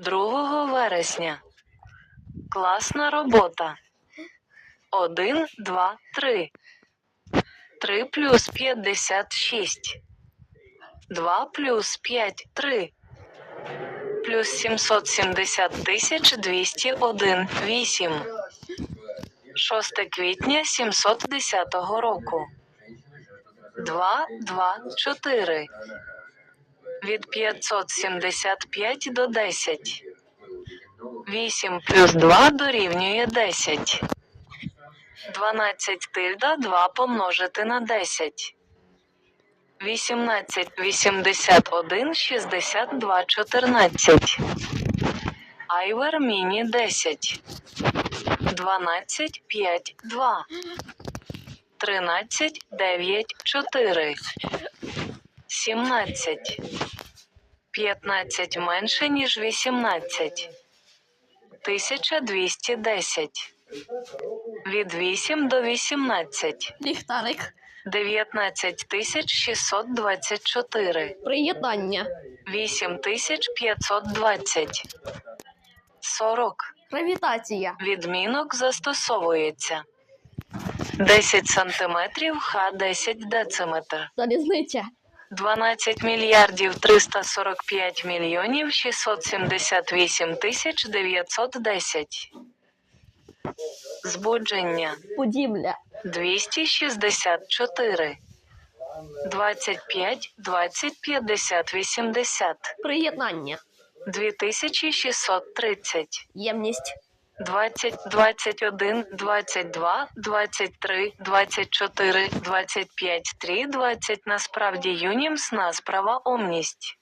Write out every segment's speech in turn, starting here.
2 вересня. Класна робота. 1, 2, 3. 3 плюс 56. 2 плюс 5 – 3. Плюс 770 тисяч 201 8. 6 квітня 710 року. 2, 2, 4. Від 575 до 10. 8 плюс 2 дорівнює 10. 12 тильда 2 помножити на 10. 18, 81, 62, 14. Айвер міні 10. 12, 5, 2. 13, 9, 4. 17. 15 менше, ніж 18. 1210. Від 8 до 18. Ліхтарик. 19 624. Приєднання. 8520. 40. Гравітація. Відмінок застосовується. 10 сантиметрів Х 10 дециметр. Залізниця. 12 мільярдів 345 мільйонів 678 тисяч 910. Збудження. Будівля. 264. 25, 20, 50, 80. Приєднання. 2630. Ємність. 20, 21, 22, 23, 24, 25, 3, 20. Насправді юнімс, насправа омність.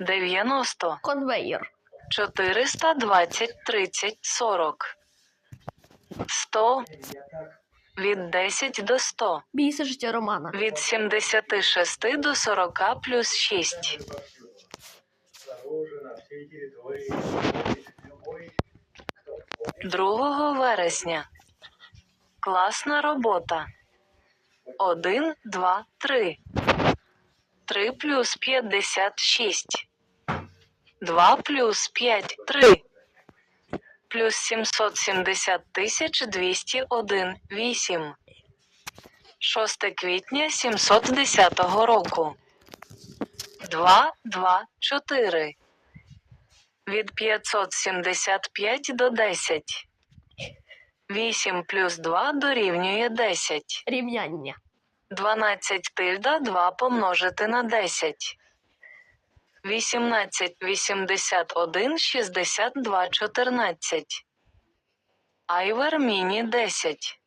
90, Конвейер. 420, 30, 40. 100. Від 10 до 100. Бійся життя Романа. Від 76 до 40 плюс 6. Заложено всей территории. Любой, 2 вересня. Класна робота. 1, 2, 3. 3 плюс 56. 2 плюс 5 – 3. Плюс 770 тисяч 201 8. 6 квітня 710 року. 2, 2, 4. Від 575 до 10. 8 плюс 2 дорівнює 10. Рівняння. 12 тильда 2 помножити на 10. 18, 81, 62, 14. Айвер міні 10.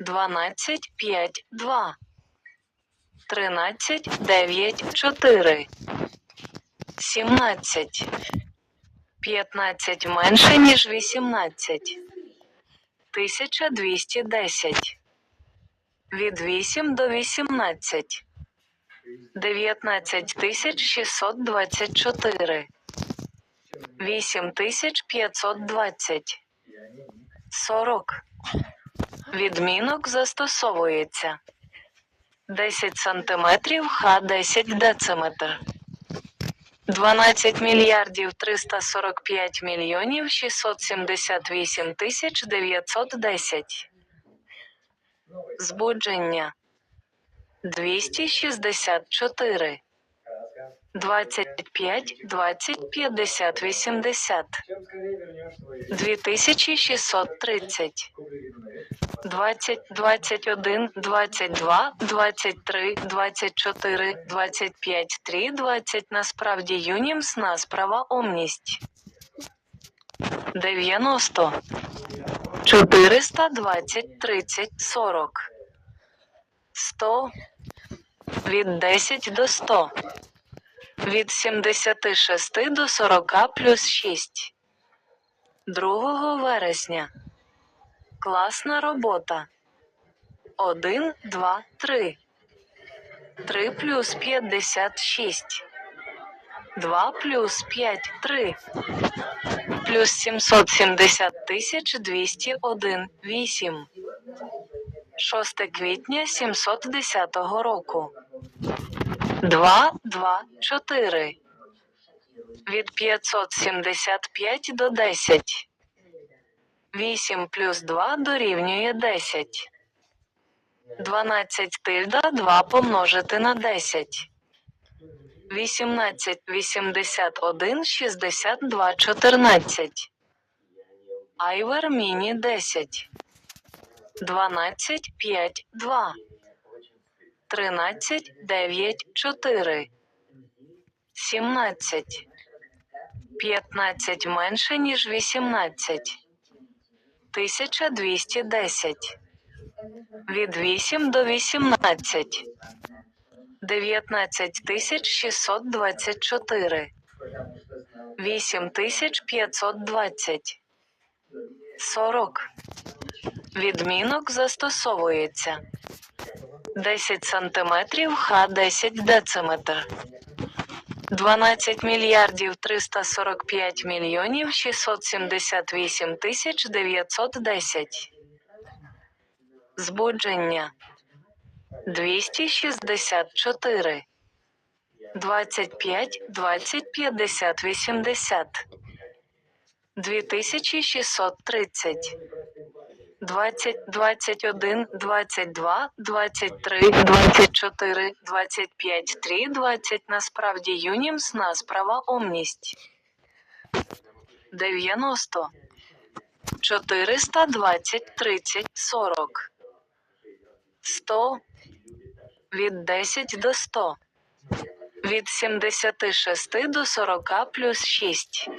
12, 5, 2. 13, 9, 4. 17. 15 менше, ніж 18. 1210. Від 8 до 18. 19 624. 8 520. 40. Відмінок застосовується. 10 сантиметрів Х 10 дециметр. 12 мільярдів 345 мільйонів 678 тисяч 910. Збудження 264. 25, 20, 50, 80. Чем скорее вернешь свои 2630. кубики на 20, 21, 22, 23, 24, 25, 3, 20. Насправді юнімс, насправа омність. 90. 420, 30, 40. 100. Від 10 до 100. Від 76 до 40 плюс 6. 2 вересня. Класна робота. 1, 2, 3. 3 плюс 56. 2 плюс 5 – 3. Плюс 770 тисяч 201 8. 6 квітня 710 року. 2, 2, 4. Від 575 до 10. 8 плюс 2 дорівнює 10. 12 тильда 2 помножити на 10. 18, 81, 62, 14. Айвер міні 10. 12, 5, 2. 13, 9, 4. 17. 15 менше, ніж 18. 1210. Від 8 до 18. 19624. 8520. 40. Відмінок застосовується. 10 сантиметрів Х 10 дециметр. 12 мільярдів 345 мільйонів 678 тисяч 910. Збудження 264. 25, 20, 50, 80. 2630. 20, 21, 22, 23, 24, 25, 3, 20. Насправді юнімс, насправа омність. 90. 420, 30, 40. 100. Від 10 до 100. Від 76 до 40 плюс 6.